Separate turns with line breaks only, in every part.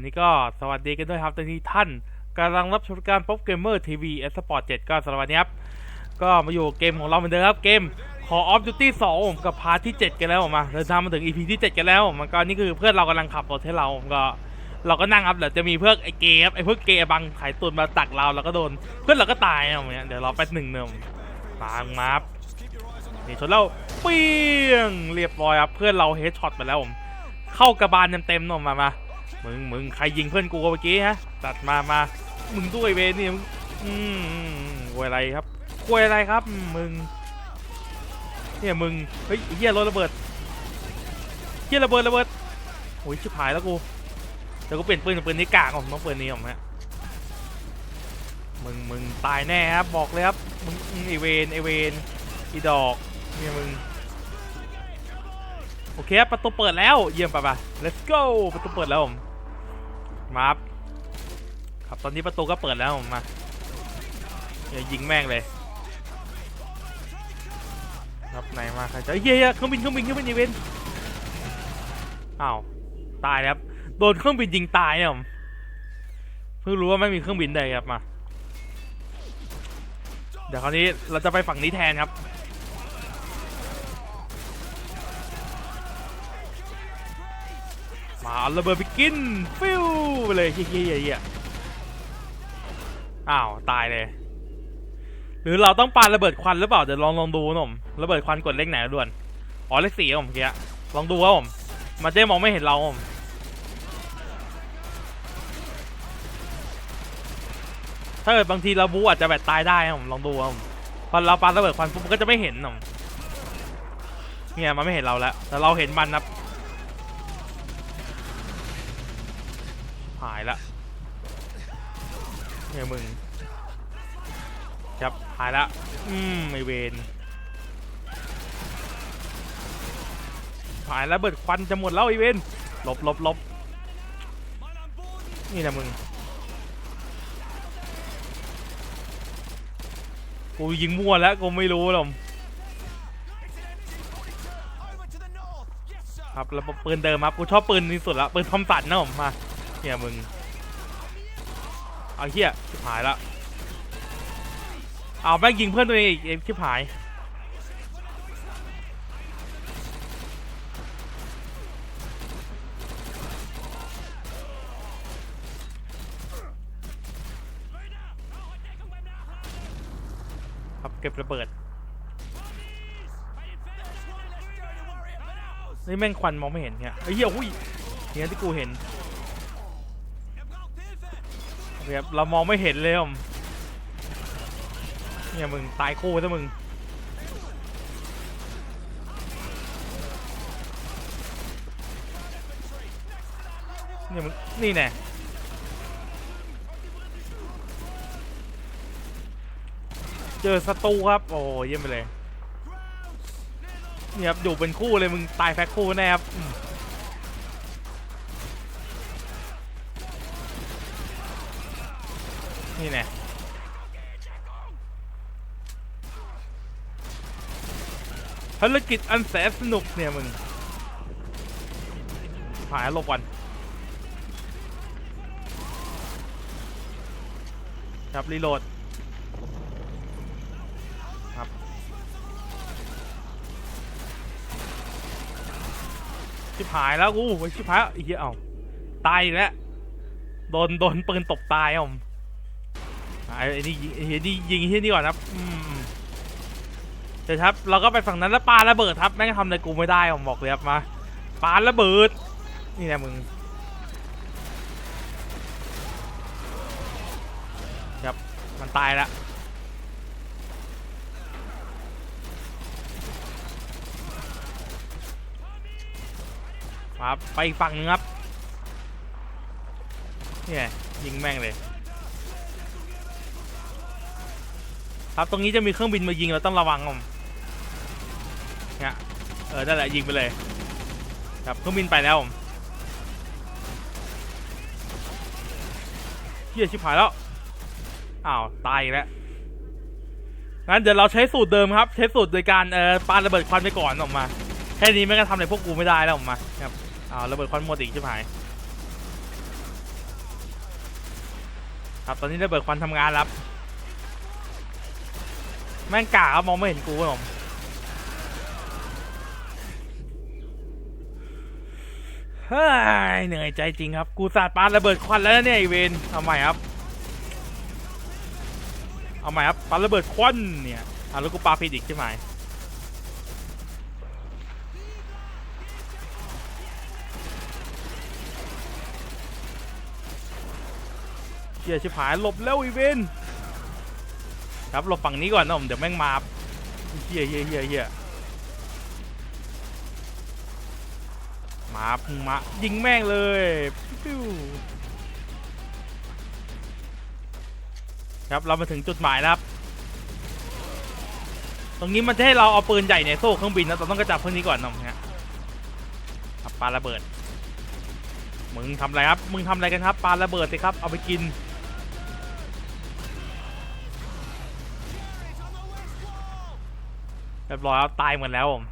ันนี้ก็สวัสดีกันด้วยครับตอนนี้ท่านกำลังรับชมการป๊อปเกมเมอร์ทีวีเอสปอร์ตเจ็ดก็สำหรับวันนี้ครับ ก็มาอยู่เกมของเราเหมือนเดิมครับ เกม Call of Duty 2ผมกับพาร์ทที่ 7 กันแล้วผมมาเดินทางมาถึง EP ที่ 7 กันแล้วมันก็นี่คือเพื่อนเรากำลังขับรถให้เราผมก็เราก็นั่งครับเดี๋ยวจะมีเพื่อนไอ้เกย์ไอ้เพวกเกย์บังไขตุนมาตักเราแล้วก็โดนเพื่อนเราก็ตายนะผมเนี่ยเดี๋ยวเราไปหนึ่งเนิมตามมาครับนี่ชนแล้วเปี้ยงเรียบร้อยครับเพื่อนเราเฮดช็อตไปแล้วผมเข้ากระบาลเต็มๆน่อยมามา มึงมึงใครยิงเพื่อนกูเมื่อกี้ฮะตัดมามามึงด้วยเวนี่มึงอืมกวยอะไรครับกวยอะไรครับ มึงเนี่ยมึงเฮ้ยเฮียรถระเบิดเฮียระเบิดระเบิดโอ้ยชิบหายแล้วกูเดี๋ยวกูเปลี่ยนปืนเป็นปืนนี้กากผมต้องปืนนี้ผมฮะมึงมึงตายแน่ครับบอกเลยครับมึงไอเวนไอเวนอีดอกเนี่ยมึงโอเคประตูเปิดแล้วเยี่ยมไปะปะ let's go ประตูเปิดแล้วผม มาครับครับตอนนี้ประตูก็เปิดแล้วผมมาเดี๋ยวยิงแม่งเลยครับไหนมาใครจะเฮ้ยเครื่องบินเครื่องบินเครื่องบินอีเวนต์อ้าวตายครับโดนเครื่องบินยิงตายเนี่ยผมเพิ่งรู้ว่าไม่มีเครื่องบินเลยครับมา เดี๋ยวคราวนี้เราจะไปฝั่งนี้แทนครับาเอระเบิดไปกิน ฟิวไปเลยเฮียเฮียเฮียอ้าว ตายเลย หรือเราต้องปาระเบิดควันหรือเปล่า เดี๋ยวลองลองดูนะผมระเบิดควันกดเลขไหนด่วน อ๋อเลขสี่ผมเมื่อกี้ลองดูครับผมมันจะมองไม่เห็นเราผมถ้าเกิดบางทีเราบูอาจจะแบบตายได้ครับผมลองดูครับผมพอเราปาระเบิดควันปุ๊บก็จะไม่เห็นผมเนี่ยมันไม่เห็นเราแล้วแต่เราเห็นมันครับ หายละเนี่ยมึง ครับหายละ อืมไอเวนหายแล้วเบิดควันจะหมดแล้วไอเวนหลบหลบหลบนี่นะมึงกูยิงมั่วแล้วกูไม่รู้หรอกครับแล้วปืนเดิมครับกูชอบปืนที่สุดละปืนทอมสันนะผมมา เนี่ยมึงเอาเฮียชิบหายละเอาแม่งยิงเพื่อนตัวเองอีกเอ็มชิบหายครับเก็บระเบิดนี่แม่งควันมองไม่เห็นเนี่ยไอ้เหี้ยหุ้ยเนี่ยที่กูเห็น ครับเรามองไม่เห็นเลยผมเนี่ยมึงตายคู่ซะมึงเนี่ยมึงนี่แน่เจอศัตรูครับ โอ้ยเยี่ยมไปเลยเนี่ยครับอยู่เป็นคู่เลยมึงตายแฟกคู่แน่ครับอืม นี่แน่ภารกิจอันแสนสนุกเนี่ยมึง หายหลบวันครับ รีโหลด ครับ ชิบหายแล้วกูชิบหายไอ้เหี้ยเอ้าตายอีกแล้ว โดน โดนปืนตบตายอะผม ไอ้นี่ไอ้เหี้ยนี่ยิงไอ้เฮียนี่ก่อนครับอืมเดี๋ยวครับ เราก็ไปฝั่งนั้นแล้วปาระเบิดครับแม่งทำอะไรกูไม่ได้ผมบอกเลยครับมาปาระเบิด นี่แหละมึงครับมันตายแล้วครับไปอีกฝั่งนึงครับเนี่ยยิงแม่งเลย ครับ ตรงนี้จะมีเครื่องบินมายิงเราต้องระวังผมเนี่ยเออนั่นแหละยิงไปเลย ครับเครื่องบินไปแล้วผมเฮียชิบหายแล้วอ้าวตายแล้วงั้นเดี๋ยวเราใช้สูตรเดิมครับ ใช้สูตรโดยการเอ่อปาระเบิดควันไปก่อนออกมาแค่นี้ไม่ก็ทำอะไรพวกกูไม่ได้แล้วออกมาครับอ้าวระเบิดควันหมดอีกชิบหายครับตอนนี้ระเบิดควันทำงานแล้วครับ แม่งกาครับมองไม่เห็นกูครับผมเฮ้ยเหนื่อยใจจริงครับ กูสาดปาระเบิดควันแล้วเนี่ยไอเวนเอาใหม่ครับ เอาใหม่ครับปาระเบิดควันเนี่ยอะแล้วกูปาผิดอีกใช่ไหมเชี่ยชิบหายหลบแล้วอีเวน ครับหลบฝั่งนี้ก่อนนะผมเดี๋ยวแม่งมาเฮียเฮียเฮียเฮียมาพุ่งมายิงแม่งเลยปิ้วครับเรามาถึงจุดหมายแล้วครับตรงนี้มันจะให้เราเอาปืนใหญ่เนี่ยโซ่เครื่องบินนะเราต้องกระจับพวกนี้ก่อนนะผมเนี่ยครับปาระเบิด มึงทำอะไรครับ มึงทำอะไรกันครับปลาระเบิดสิครับ เอาไปกิน เรียบร้อยแล้วตายหมดแล้วผม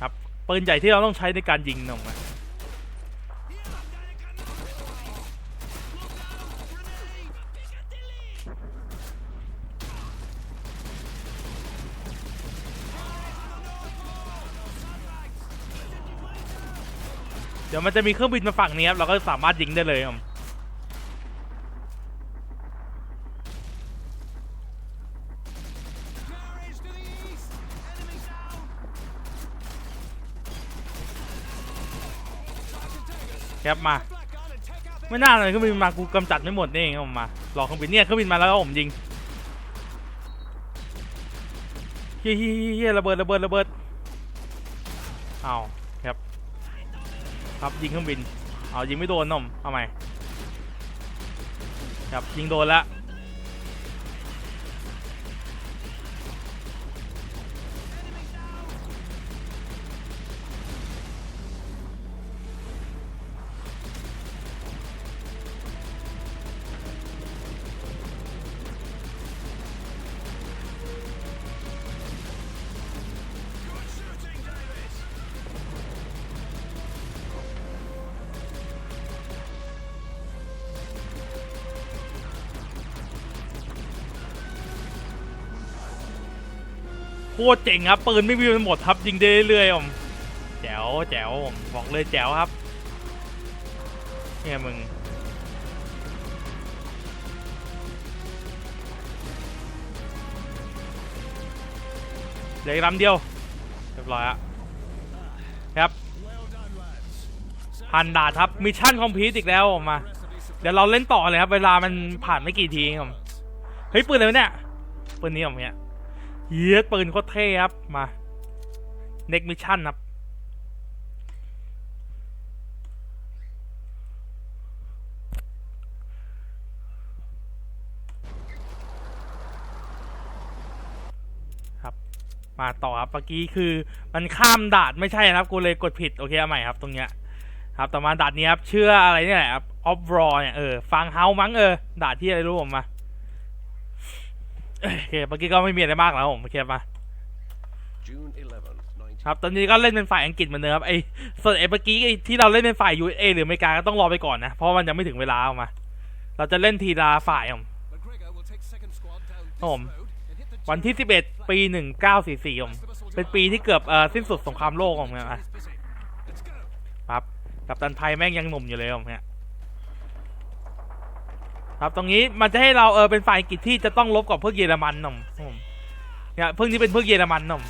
ครับปืนใหญ่ที่เราต้องใช้ในการยิงนะผมอะเดี๋ยวมันจะมีเครื่องบินมาฝั่งนี้ครับเราก็สามารถยิงได้เลยครับ ครับมาไม่น่าเลยเครื่องบินมากูกำจัดไม่หมดนี่เองผมมารอเครื่องบินเนี่ยเครื่องบินมาแล้วผมยิงเฮ้ยเฮ้ยระเบิดระเบิดระเบิดเอาครับครับยิงเครื่องบินเอายิงไม่โดนนมเอาใหม่ครับยิงโดนแล้ว โคตรเจ๋งครับปืนไม่มีมันหมดครับยิงได้เรื่อยๆผมแจ๋วแจ๋วผมบอกเลยแจ๋วครับเนี่ยมึงเหลืออีกลำเดียวเรียบร้อยอะครับพันดาดครับมิชชั่นคอมพลีทอีกแล้วผมมา เดี๋ยวเราเล่นต่อเลยครับ เวลามันผ่านไม่กี่ทีเองผมเฮ้ยปืนอะไรเนี่ยปืนนี้ผมเนี่ย เยียดปืนโคตรเท่ครับ มาเน็กมิชชั่นครับ ครับ มาต่อครับ เมื่อกี้คือมันข้ามดานไม่ใช่นะครับ กูเลยกดผิด โอเคเอาใหม่ครับ ตรงเนี้ย ครับ ต่อมาดานนี้ครับ เชื่ออะไรนี่แหละครับ ออฟรอเนี่ย เออ ฟังเฮามั้งเออ ดานที่อะไรรู้ผมมา โอเคเมื่อกี้ก็ไม่มีอะไรมากแล้วผมโอเคมา
June 11th, 19...
ครับ ตอนนี้ก็เล่นเป็นฝ่ายอังกฤษเหมือนเดิมครับไอ้ส่วนไอ้เมื่อกี้ไอ้ที่เราเล่นเป็นฝ่าย USA หรืออเมริกาก็ต้องรอไปก่อนนะ เพราะมันยังไม่ถึงเวลาออกมา เราจะเล่นทีละฝ่ายผม
McGregor will take second squad down this
ครับผม
road and hit the
วันที่ 11 ปี 1944ผมเป็นปีที่เกือบเอ่อสิ้นสุดสงครามโลกผมนะ
It's busy. Let's go.
ครับ กับตันไทยแม่งยังหนุ่มอยู่เลยผมเนี่ย ครับตรงนี้มันจะให้เราเออเป็นฝ่ายกฤษที่จะต้องลบกับพวกเยอรมันผมผมเนี่ยเพวกนี้เป็นพวกเยอรมันผม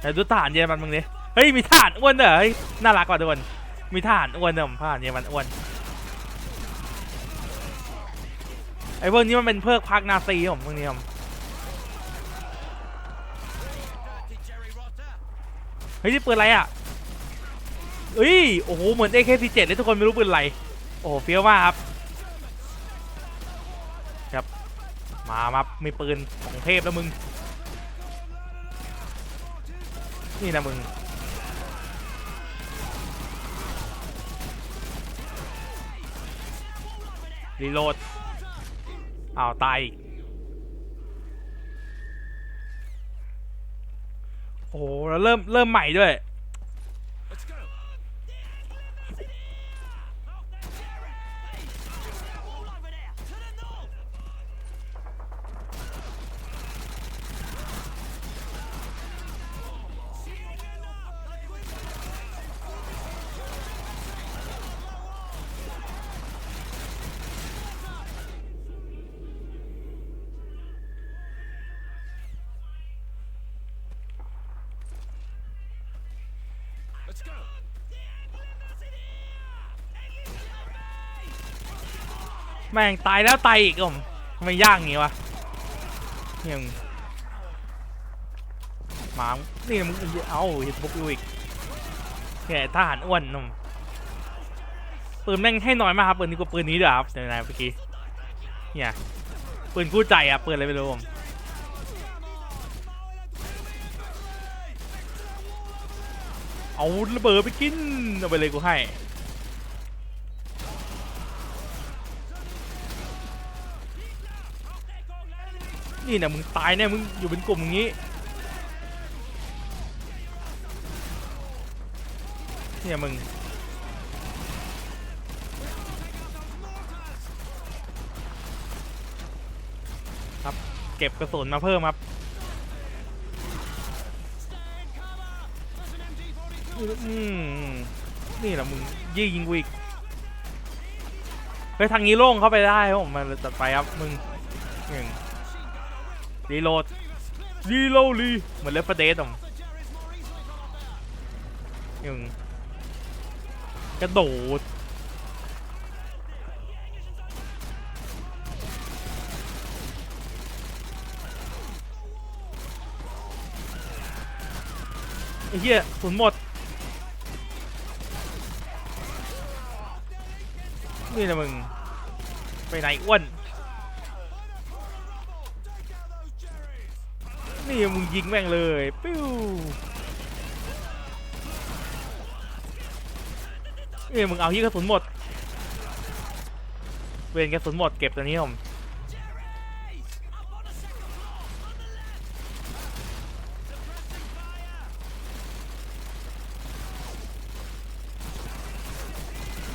แต่ดูทหารเยอรมันมึงดิเฮ้ยมีทหารอ้วนเหรอเฮ้ยน่ารักกว่าทุกคนมีทหารอ้วนเนอะทหารเยอรมันอ้วนไอ้พวกนี้มันเป็นเพิกพักนาซีผมพวกนี้ผมเฮ้ยนี่ปืนอะไรอะเฮ้ยโอ้โหเหมือน AK47 เลยทุกคนไม่รู้ปืนอะไรโอ้โหเฟี้ยวมากครับ มามามีปืนของเทพแล้วมึง นี่นะมึง รีโหลดอ้าวตายอีกโอ้โหแล้วเริ่มเริ่มใหม่ด้วย
Let's go.
แม่งตายแล้วตายอีกอะทำไมยากงี้วะเนี่ยมึงหมานี่มึงเอ้าเห็นบุกอยู่อีกแกทหารอ้วนนุ่มปืนแม่งให้น้อยมากครับปืนนี้กว่าปืนนี้เด้อครับเดี๋ยวนเมื่อกี้เนี่ยปืนกู้ใจอะปืนอะไรไม่รู้ผม เอาระเบิดไปกินเอาไปเลยกูให้นี่นะมึงตายแน่มึงอยู่เป็นกลุ่มอย่างนี้เนี่ยมึงครับเก็บกระสุนมาเพิ่มครับ อืมนี่แหละมึงยิงยิงกูอีกไปทางนี้โล่งเข้าไปได้ผมมาตัดไปครับมึงหนึ่งรีโหลดรีโหลดรีเหมือนเลฟเฟอร์เดสอะยังกระโดดไอ้เหี้ยสุนหมด นี่นะมึง ไปไหนอ้วน นี่มึงยิงแม่งเลยปิ้วนี่มึงเอายี่กระสุนหมด เวนกระสุนหมดเก็บตัวนี้ผม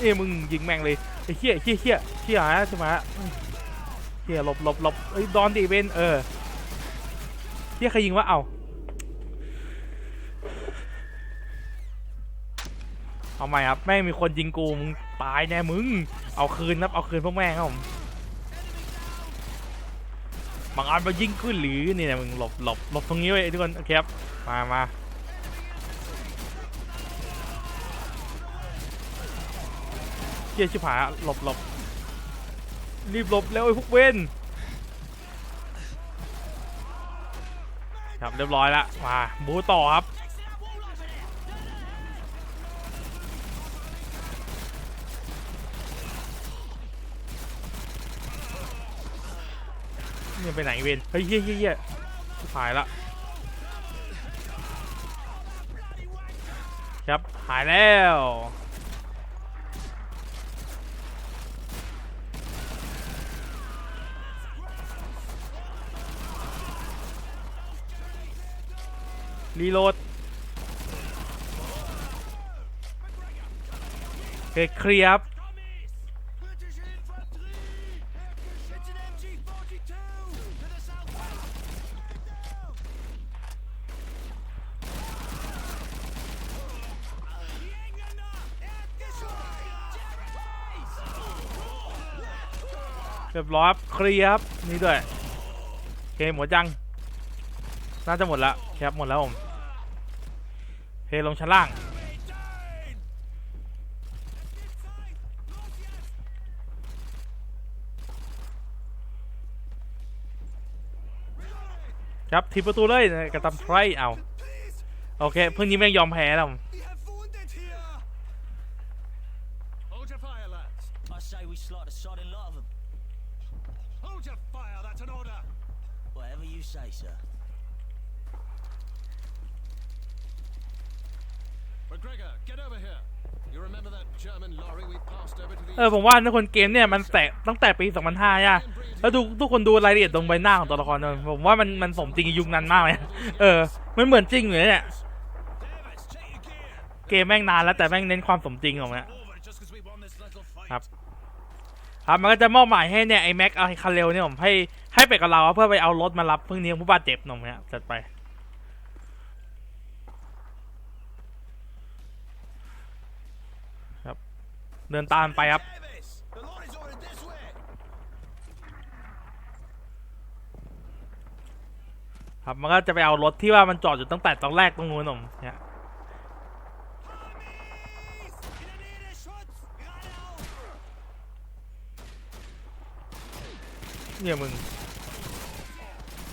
นี่มึงยิงแม่งเลยไอ้เหี้ยเหี้ยเหี้ยเหี้ยฮะใช่ไหมฮะเหี้ยหลบหลบหลบเอ้ยดอนดิเวนเออเฮียใครยิงวะเอาเอาใหม่ครับแม่งมีคนยิงกูมึงตายแน่มึง เอาคืนครับเอาคืนพวกแม่งครับผมบางอันมายิงขึ้นหรือนี่นะมึงหลบหลบหลบตรงนี้ไว้ทุกคนโอเคครับมามา เฮียชิบหายหลบหลบรีบหลบแล้วไอ้พวกเว้นครับเรียบร้อยล้วมาบูต่อครับเนี่ยไปไหนเวนเฮ้ยเฮี้ยเฮี้ยเฮี้ยชิบหายละครับหายแล้ว รีโหลดเคเคลียร์ครับเรียบร้อยครับเคลียร์ครับนี่ด้วย โอเค หมดยัง น่าจะหมดล้วครับหมดแล้วผม เทลงชั้นล่าง ครับทีประตูเลยกระตำไพรเอา โอเคเพิ่งนี้แม่งยอมแพ้แล้ว เออผมว่าทุกคนเกมเนี่ยมันแตะตั้งแต่ปี 2005ย่ะแล้วดูทุกคนดูรายละเอียดตรงใบหน้าของตัวละครเลยผมว่ามันมันสมจริงยุคนั้นมากเลยเออมันเหมือนจริงเลยเนี่ยเกมแม่งนานแล้วแต่แม่งเน้นความสมจริงของมันครับครับมันก็จะมอบหมายให้เนี่ยไอ้แม็กไอ้คาเรลเนี่ยผมให้ให้ไปกับเราเพื่อไปเอารถมารับเพิ่งนี้ผู้บาดเจ็บหน่อยเนี่ยจัดไป เดินตามไปครับ ครับมันก็จะไปเอารถที่ว่ามันจอดอยู่ตั้งแต่ตอนแรกตรงนู้นผมเนี่ยเนี่ยมึง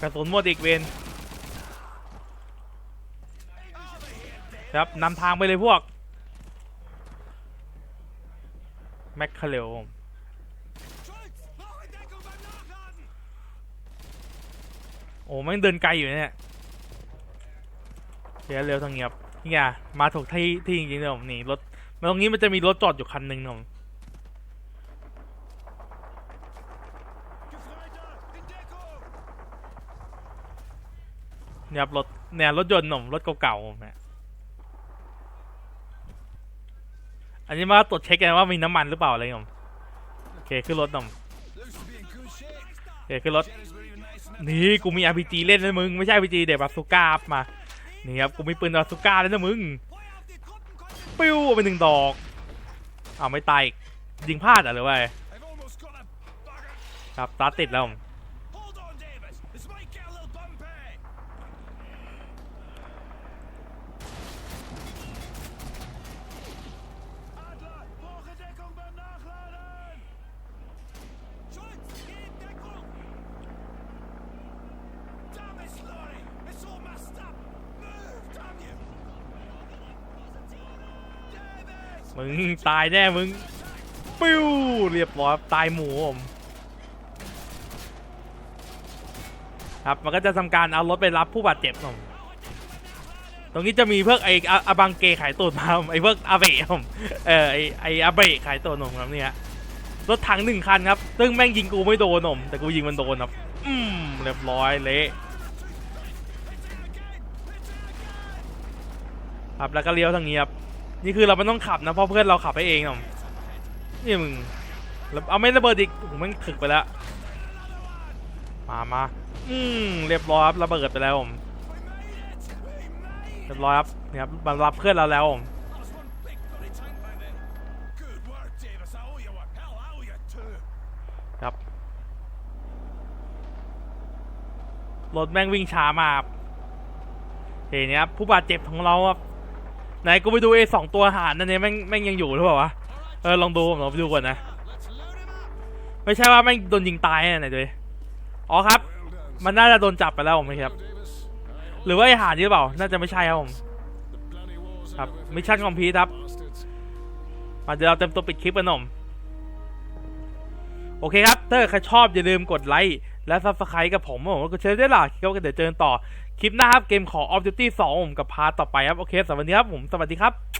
กระสุนหมดอีกเวนครับนำทางไปเลยพวก แมคคาเรลโอ้แม่งเดินไกลอยู่เนี่ยเดี๋ยวเร็วทางเงียบนี่ไงมาถูกที่ที่จริงๆเลยผมนี่รถมาตรงนี้มันจะมีรถจอดอยู่คันหนึ่งนะผมเนี่ยครับรถเนี่ยรถยนต์หนุ่มรถเก่าๆเนี่ย อันนี้มาตรวจเช็คกันว่ามีน้ำมันหรือเปล่าอะไรผมโอเคขึ้นรถหนุ่มโอเคขึ้นรถ
Jennies were even nice enough.
นี่กูมี RPG เล่นนะมึงไม่ใช่ RPG เด็กบาซูก้ามานี่ครับกูมีปืนบาซูก้าแล้วนะมึงปิ้วเอาไปหนึ่งดอกอ้าวไม่ตายยิงพลาดอะหรือว่าไงครับตาติดแล้วผม มึงตายแน่มึง ปิ้ว เรียบร้อยตายหมูผม ครับ มันก็จะทำการเอารถไปรับผู้บาดเจ็บผมตรงนี้จะมีเพวกไอ้อาบังเกขายตูดมาไอ้เพวกอาเบะผมเออไอ้ไอ้อาเบะขายตูดผมครับเนี่ยรถถังหนึ่งคันครับ ซึ่งแม่งยิงกูไม่โดนผมแต่กูยิงมันโดนครับอืมเรียบร้อยเละครับแล้วก็เลี้ยวทางนี้ครับ นี่คือเราไม่ต้องขับนะเพราะเพื่อนเราขับไปเองผมนี่มึงเอาไม่ระเบิดอีกโอ้โหมันถึกไปแล้วมามาอืมเรียบร้อยครับระเบิดไปแล้วผมเรียบร้อยครับเนี่ยครับมารับเพื่อนเราแล้วผมครับรถแม่งวิ่งช้ามากเห็นเนี่ยครับผู้บาดเจ็บของเราครับ ไหนกูไปดูไอ้สองตัวหารนั่นเนี่ยแม่งแม่งยังอยู่หรือเปล่าวะเออลองดูผมลองไปดูก่อนนะ ไม่ใช่ว่าแม่งโดนยิงตายนะไหนดูอ๋อครับ มันน่าจะโดนจับไปแล้วผมครับ หรือว่าไอ้หารนี่หรือเปล่า น่าจะไม่ใช่ครับผมครับมิชชั่นคอมพีทครับมาเดี๋ยวเราเต็มตัวปิดคลิปกันหนมโอเคครับถ้าใครชอบอย่าลืมกดไลค์และซับสไครต์กับผมผมก็เชิญได้หล่ะคิดว่าเดี๋ยวเจอกันต่อ คลิปหน้าครับเกมของ Off Duty 2ผมกับพาร์ทต่อไปครับ โอเคสำหรับวันนี้ครับผมสวัสดีครับ